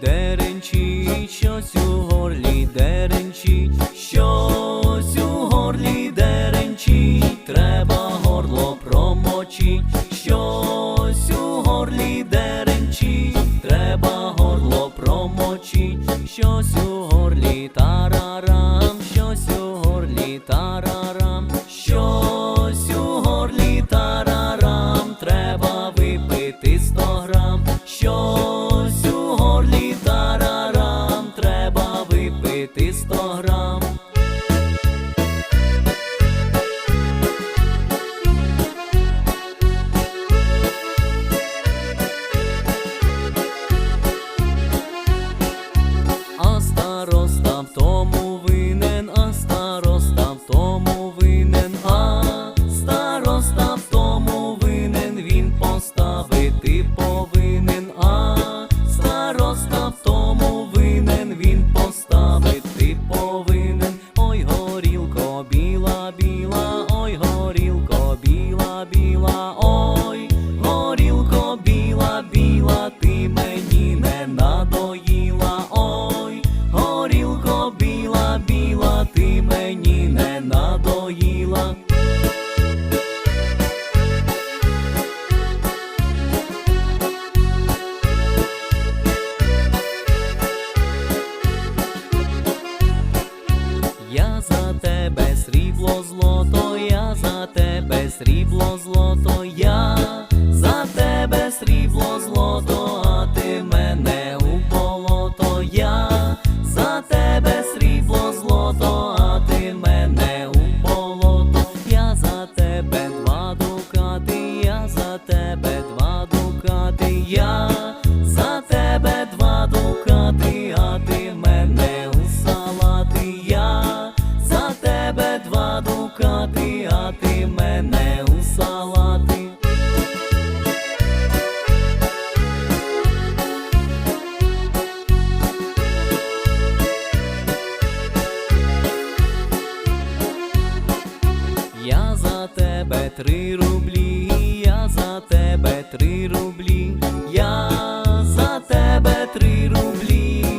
горлі щось у горлі деренчить, щось у горлі деренчить, треба горло промочить, щось у горлі деренчить, треба горло промочить, щось у горлі тарарам, щось у горлі тарарам. За тебе срібло злото, я за тебе срібло злото, я за тебе срібло злото, мати, а ти мене у салати. Я за тебе три рублі, я за тебе три рублі, я за тебе три рублі.